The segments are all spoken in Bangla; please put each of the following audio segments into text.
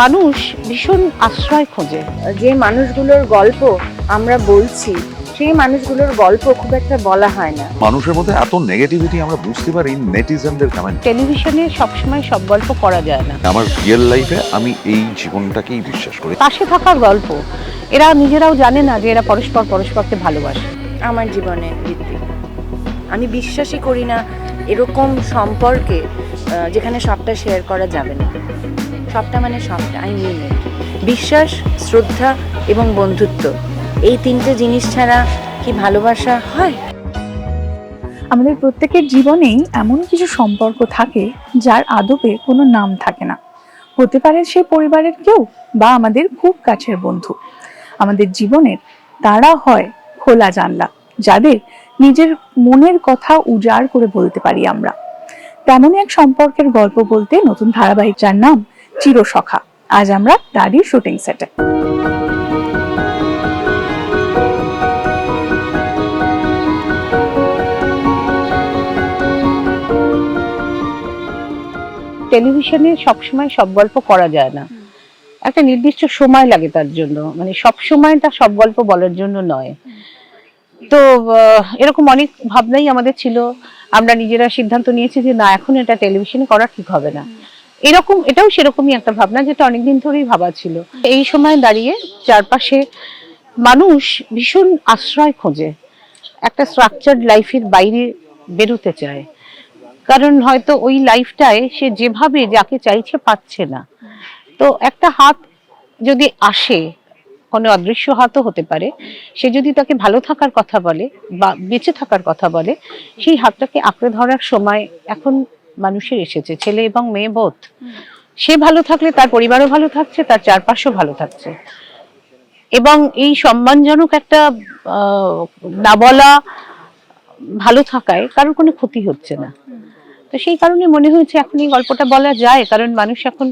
মানুষ ভীষণ আশ্রয় খোঁজে। যে মানুষগুলোর গল্প আমরা বলছি সেই মানুষগুলোর গল্প খুব একটা বলা হয় না। মানুষের মধ্যে এত নেগেটিভিটি আমরা বুঝতে পারি নেটিজেনদের কমেন্ট টেলিভিশনে সবসময় সব গল্প করা যায় না। আমার রিয়েল লাইফে আমি এই জীবনটাকেই বিশ্বাস করি। পাশে থাকার গল্প এরা নিজেরাও জানে না যে এরা পরস্পর পরস্পরকে ভালোবাসে। আমার জীবনে ভিত্তি। আমি বিশ্বাসই করি না এরকম সম্পর্কে যেখানে সবটা শেয়ার করা যাবে না। সবটা মানে সবটা আই মিন বিশ্বাস, শ্রদ্ধা এবং বন্ধুত্ব, এই তিনটে জিনিস ছাড়া কি ভালোবাসা হয়? আমাদের প্রত্যেকের জীবনেই এমন কিছু সম্পর্ক থাকে যার আদবে কোনো নাম থাকে না। হতে পারে সে পরিবারের কেউ বা আমাদের খুব কাছের বন্ধু। আমাদের জীবনের তারা হয় খোলা জানলা, যাদের নিজের মনের কথা উজাড় করে বলতে পারি আমরা। তেমনই এক সম্পর্কের গল্প বলতে নতুন ধারাবাহিক যার নাম চিরসখা। আজ আমরা তারই শুটিং সেটে। টেলিভিশনে সবসময় সব গল্প করা যায় না। একটা নির্দিষ্ট সময় লাগে তার জন্য। মানে সব সময়টা সব গল্প বলার জন্য নয়। তো এরকম অনেক ভাবনাই আমাদের ছিল। আমরা নিজেরা সিদ্ধান্ত নিয়েছি যে, না, এখন এটা টেলিভিশনে করা ঠিক হবে না। এরকম, এটাও সেরকমই একটা ভাবনা যেটা অনেকদিন ধরেই ভাবা ছিল। এই সময় দাঁড়িয়ে চারপাশে মানুষ ভীষণ আশ্রয় খোঁজে। একটা স্ট্রাকচার্ড লাইফের বাইরে বেরোতে চায়। কারণ হয়তো ওই লাইফটায় সে যেভাবে যাকে চাইছে পাচ্ছে না। তো একটা হাত যদি আসে, কোনো অদৃশ্য হাতও হতে পারে, সে যদি তাকে ভালো থাকার কথা বলে বা বেঁচে থাকার কথা বলে, সেই হাতটাকে আঁকড়ে ধরার সময় এখন মানুষের এসেছে ছেলে এবং মেয়ে বোধ। সে ভালো থাকলে তার পরিবারও ভালো থাকছে তার চারপাশও ভালো থাকছে। এবং এই সম্মানজনক একটা না বলা ভালো থাকায় কারোর কোনো ক্ষতি হচ্ছে না। তো সেই কারণে মনে হয়েছে এখন এই গল্পটা বলা যায় কারণ মানুষ এখন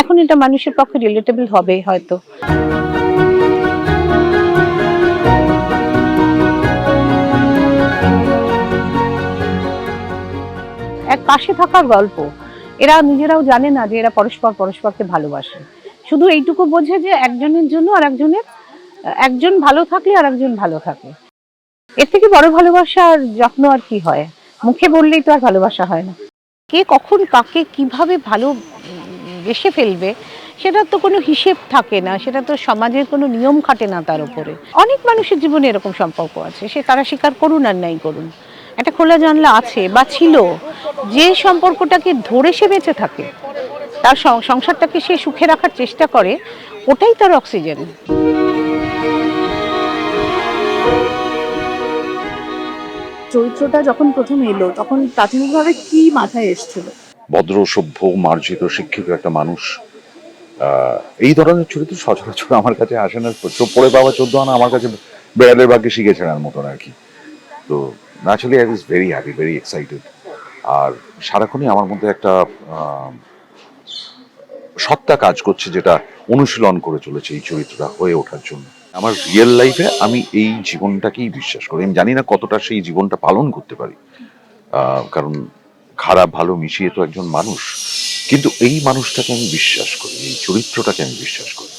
এখন এটা মানুষের পক্ষে রিলেটেবল হবে হয়তো। এক পাশে থাকার গল্প। এরা নিজেরাও জানে না যে এরা পরস্পর পরস্পরকে ভালোবাসে। শুধু এইটুকু বোঝে যে একজনের জন্য আর একজনের, একজন ভালো থাকলে আর একজন ভালো থাকে। এর থেকে বড় ভালোবাসা আর যত্ন আর কি হয়? মুখে বললেই তো আর ভালোবাসা হয় না। কে কখন কাকে কীভাবে ভালো বেসে ফেলবে সেটার তো কোনো হিসেব থাকে না, সেটা তো সমাজের কোনো নিয়ম খাটে না তার উপরে। অনেক মানুষের জীবনে এরকম সম্পর্ক আছে, সে তারা স্বীকার করুন আর নাই করুন। একটা খোলা জানলা আছে বা ছিল যে সম্পর্কটাকে ধরে সে বেঁচে থাকে তার সং- সংসারটাকে সে সুখে রাখার চেষ্টা করে ওটাই তার অক্সিজেন। চরিত্রটা যখন প্রথম এলো তখন প্রাথমিকভাবে কি মাথায় এসেছিল? ভদ্র সভ্য মার্জিত শিক্ষিত একটা মানুষ। আহ, এই ধরনের চরিত্র সচরাচর আমার কাছে আসে না। তো পড়ে পাওয়া চোদ্দ আনা আমার কাছে বেড়ালের ভাগ্যে শিখে ছাড়ার মতন আর কি। তো naturally I was very happy very excited আর সারাক্ষণই আমার মধ্যে একটা সত্তা কাজ করছে যেটা অনুশীলন করে চলেছে এই চরিত্রটা হয়ে ওঠার জন্য। আমার রিয়েল লাইফে আমি এই জীবনটাকেই বিশ্বাস করি। আমি জানি না কতটা সেই জীবনটা পালন করতে পারি। কারণ খারাপ, ভালো মিশিয়ে তো একজন মানুষ। কিন্তু এই মানুষটাকে আমি বিশ্বাস করি, এই চরিত্রটাকে আমি বিশ্বাস করি।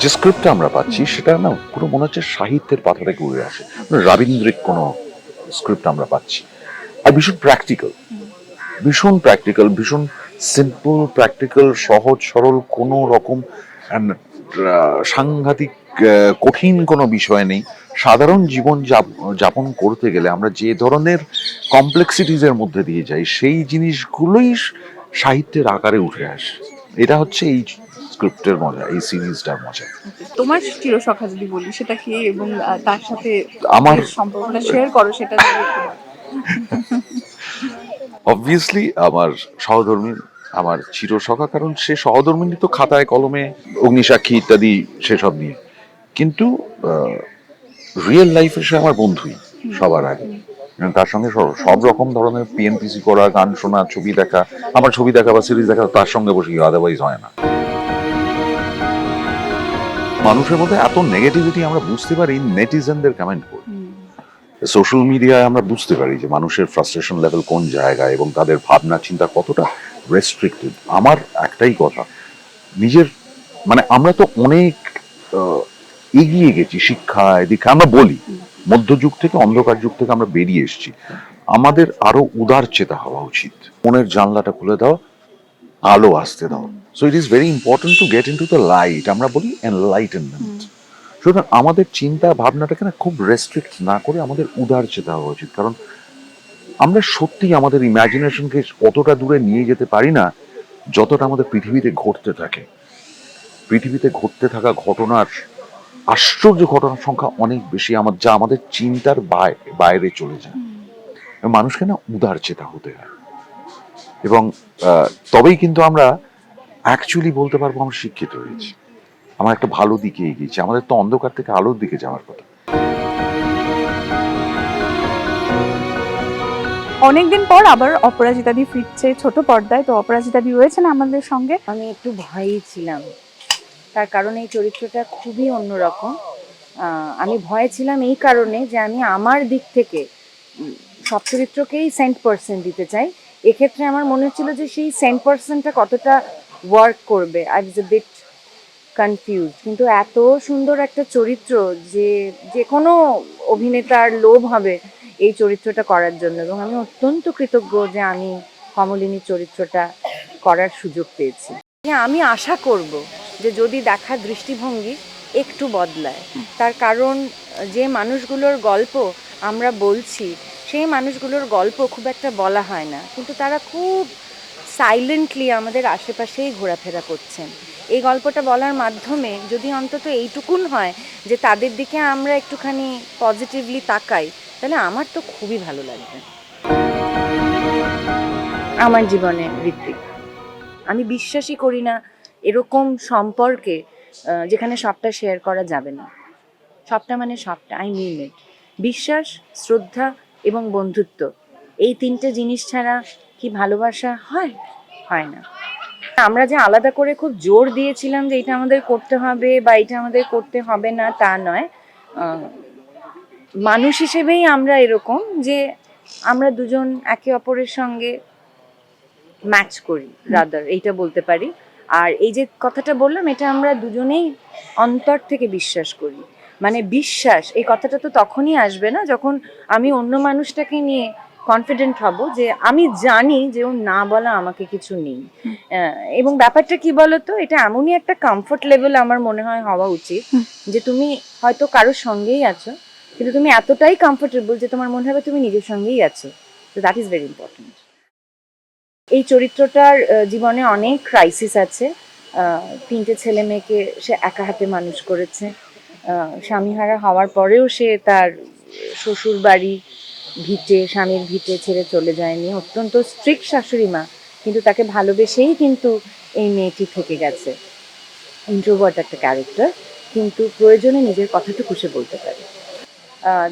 যে স্ক্রিপ্টটা আমরা পাচ্ছি, সেটা না পুরো মনে হচ্ছে সাহিত্যের পাতা ঘুরে আসে। রাবীন্দ্রিক কোনো স্ক্রিপ্ট আমরা পাচ্ছি। আর ভীষণ প্র্যাকটিক্যাল ভীষণ প্র্যাকটিক্যাল ভীষণ সিম্পল প্র্যাকটিক্যাল সহজ, সরল, কোনো রকম সাংঘাতিক কঠিন কোনো বিষয় নেই। সাধারণ জীবন যাপ- যাপন করতে গেলে আমরা যে ধরনের কমপ্লেক্সিটিজের মধ্যে দিয়ে যাই, সেই জিনিসগুলোই সাহিত্যের আকারে উঠে আসে। এটা হচ্ছে এই স্ক্রিপ্টের মজা এই সিরিজটার মজা। তোমার চিরসখা যদি বলি সেটা কি এবং তার সাথে আমার সম্পর্কটা শেয়ার করো সেটা। অবভিয়াসলি আমার সহধর্মী আমার চিরসখা কারণ সে সহধর্মিনী তো খাতায় কলমে অগ্নিসাক্ষী ইত্যাদি সেসব নিয়ে। কিন্তু রিয়েল লাইফে সে আমার বন্ধুই সবার আগে। তার সঙ্গে সব- সব রকম ধরনের পিএনপিসি করা গান শোনা ছবি দেখা আমার ছবি দেখা বা সিরিজ দেখা তার সঙ্গে বসে আদারওয়াইজ হয় না। মানুষের মধ্যে এত নেগেটিভিটি আমরা বুঝতে পারি নেটিজেনদের কমেন্ট করে। সোশ্যাল মিডিয়ায় আমরা বুঝতে পারি যে মানুষের ফ্রাস্ট্রেশন লেভেল কোন জায়গায় এবং তাদের ভাবনা চিন্তা কতটা রেস্ট্রিক্টেড আমার একটাই কথা নিজের মানে আমরা তো অনেক এগিয়ে গেছি শিক্ষায় দীক্ষা আমরা বলি মধ্যযুগ থেকে অন্ধকার যুগ থেকে আমরা বেরিয়ে এসেছি। আমাদের আরও উদার চেতা হওয়া উচিত। মনের জানলাটা খুলে দাও আলো আসতে দাও। So it is very important to get into the light আমরা বলি এনলাইটেনমেন্ট সুতরাং আমাদের চিন্তা ভাবনাটাকে না খুব রেস্ট্রিক্ট না করে আমাদের উদার চেতা হওয়া উচিত। কারণ আমরা সত্যি আমাদের ইমাজিনেশনকে অতটা দূরে নিয়ে যেতে পারি না যতটা আমাদের পৃথিবীতে ঘটতে থাকে। পৃথিবীতে ঘটতে থাকা ঘটনার আশ্চর্য ঘটনার সংখ্যা অনেক বেশি আমার যা আমাদের চিন্তার বাইরে চলে যায়। মানুষকে না উদার চেতা হতে হয়। এবং তবেই কিন্তু আমরা অ্যাকচুয়ালি বলতে পারব আমরা শিক্ষিত হয়েছি। আমার একটা ভালো দিকে এগিয়েছি। আমাদের তো অন্ধকার থেকে আলোর দিকে যাওয়ার কথা। অনেকদিন পর আবার অপরাজিতাদি ফিরছে ছোট পর্দায়। তো অপরাজিতাদি রয়েছেন আমাদের সঙ্গে। আমি একটু ভয়েই ছিলাম। তার কারণ এই চরিত্রটা খুবই অন্যরকম। আমি ভয়ে ছিলাম এই কারণে যে আমি আমার দিক থেকে সব চরিত্রকেই সেন্ট পার্সেন্ট দিতে চাই। এক্ষেত্রে আমার মনে হচ্ছিল যে সেই সেন্ট পার্সেন্টটা কতটা ওয়ার্ক করবে। I was a bit confuse কিন্তু এত সুন্দর একটা চরিত্র যে যে কোনো অভিনেতার লোভ হবে এই চরিত্রটা করার জন্য। এবং আমি অত্যন্ত কৃতজ্ঞ যে আমি কমলিনীর চরিত্রটা করার সুযোগ পেয়েছি। হ্যাঁ, আমি আশা করব যে যদি দেখার দৃষ্টিভঙ্গি একটু বদলায় তার কারণ যে মানুষগুলোর গল্প আমরা বলছি সেই মানুষগুলোর গল্প খুব একটা বলা হয় না। কিন্তু তারা খুব সাইলেন্টলি আমাদের আশেপাশেই ঘোরাফেরা করছেন। এই গল্পটা বলার মাধ্যমে যদি অন্তত এইটুকুন হয় যে তাদের দিকে আমরা একটুখানি পজিটিভলি তাকাই, তাহলে আমার তো খুবই ভালো লাগবে। আমার জীবনে ঋত্বিক। আমি বিশ্বাসই করি না এরকম সম্পর্কে যেখানে সবটা শেয়ার করা যাবে না। সবটা মানে সবটা আই মিন ইট বিশ্বাস, শ্রদ্ধা এবং বন্ধুত্ব। এই তিনটে জিনিস ছাড়া কি ভালোবাসা হয়? হয় না। আমরা যে আলাদা করে খুব জোর দিয়েছিলাম যে এটা আমাদের করতে হবে বা এটা আমাদের করতে হবে না, তা নয়। মানুষ হিসেবেই আমরা এরকম যে আমরা দুজন একে অপরের সঙ্গে ম্যাচ করি রাদার এইটা বলতে পারি। আর এই যে কথাটা বললাম, এটা আমরা দুজনেই অন্তর থেকে বিশ্বাস করি। মানে বিশ্বাস, এই কথাটা তো তখনই আসবে না যখন আমি অন্য মানুষটাকে নিয়ে কনফিডেন্ট হব যে আমি জানি যে ও না বলা আমাকে কিছু নেই। এবং ব্যাপারটা কি বলতো, এটা এমনই একটা কমফোর্ট লেভেল আমার মনে হয় হওয়া উচিত যে তুমি হয়তো কারোর সঙ্গেই আছো, কিন্তু তুমি এতটাই কমফোর্টেবল যে তোমার মনে হবে তুমি নিজের সঙ্গেই আছো। তো দ্যাট ইজ ভেরি ইম্পর্টেন্ট এই চরিত্রটার জীবনে অনেক ক্রাইসিস আছে। তিনটে ছেলে মেয়েকে সে একা হাতে মানুষ করেছে। স্বামীহারা হওয়ার পরেও সে তার শ্বশুর বাড়ি ভিটে, স্বামীর ভিটে ছেড়ে চলে যায়নি। অত্যন্ত স্ট্রিক্ট শাশুড়ি মা, কিন্তু তাকে ভালোবেসেই কিন্তু এই মেয়েটি থেকে গেছে। ইন্ট্রোভার্ট একটা ক্যারেক্টার কিন্তু প্রয়োজনে নিজের কথাটুকু সে বলতে পারে।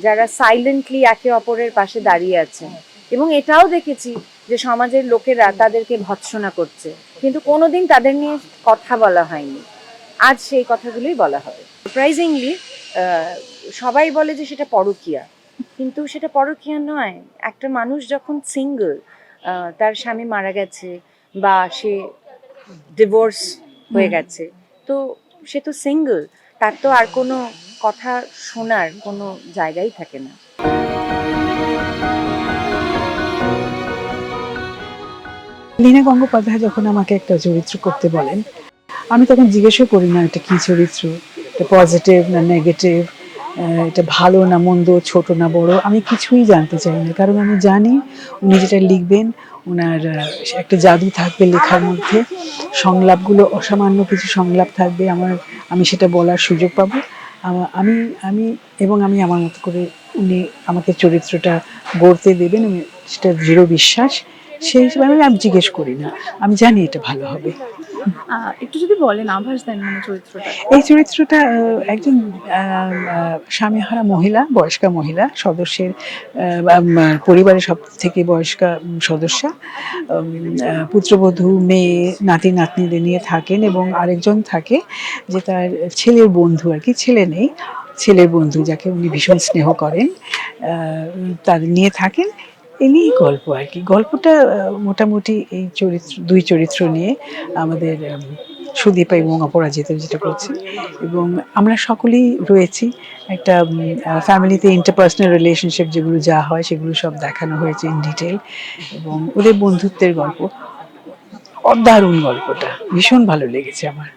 যারা সাইলেন্টলি একে অপরের পাশে দাঁড়িয়ে আছেন, এবং এটাও দেখেছি যে সমাজের লোকেরা তাদেরকে ভৎসনা করছে, কিন্তু কোনোদিন তাদের নিয়ে কথা বলা হয়নি। আজ সেই কথাগুলোই বলা হবে সারপ্রাইজিংলি সবাই বলে যে সেটা পরকীয়া। কিন্তু সেটা পরকীয়া নয়। একটা মানুষ যখন সিঙ্গল তার স্বামী মারা গেছে বা সে ডিভোর্স হয়ে গেছে তো সে তো সিঙ্গল তার তো আর কোনো কথা শোনার কোনো জায়গাই থাকে না। লীনা গঙ্গোপাধ্যায় যখন আমাকে একটা চরিত্র করতে বলেন আমি তখন জিজ্ঞেসও করি না, এটা কি চরিত্র? এটা পজিটিভ না নেগেটিভ এটা ভালো না মন্দ, ছোট না বড়? আমি কিছুই জানতে চাই না। কারণ আমি জানি উনি যেটা লিখবেন ওনার একটা জাদু থাকবে লেখার মধ্যে। সংলাপগুলো অসামান্য কিছু সংলাপ থাকবে। আমার, আমি সেটা বলার সুযোগ পাবো। আমি আমি এবং আমি আমার মতো করে উনি আমাকে চরিত্রটা গড়তে দেবেন সেটা দৃঢ় বিশ্বাস। সেই হিসেবে আমি জিজ্ঞেস করি না। আমি জানি এটা ভালো হবে। একটু যদি বলেন আভাস দেন মানে চরিত্রটা। এই চরিত্রটা একজন স্বামীহারা মহিলা, বয়স্কা মহিলা, সদস্যের পরিবারের সব থেকে বয়স্কা সদস্যা। পুত্রবধূ, মেয়ে, নাতি, নাতনিদের নিয়ে থাকেন এবং আরেকজন থাকে যে তার ছেলের বন্ধু আর কি, ছেলে নেই, ছেলের বন্ধু যাকে উনি ভীষণ স্নেহ করেন। তাদের নিয়ে থাকেন এই গল্প আর কি। গল্পটা মোটামুটি এই চরিত্র, দুই চরিত্র নিয়ে আমাদের সুদীপা এবং অপরাজিত যেটা করছে এবং আমরা সকলেই রয়েছি একটা ফ্যামিলিতে ইন্টারপার্সোনাল রিলেশনশিপ যেগুলো যা হয় সেগুলো সব দেখানো হয়েছে ইন ডিটেল এবং ওদের বন্ধুত্বের গল্প, অদারুণ গল্পটা, ভীষণ ভালো লেগেছে আমার।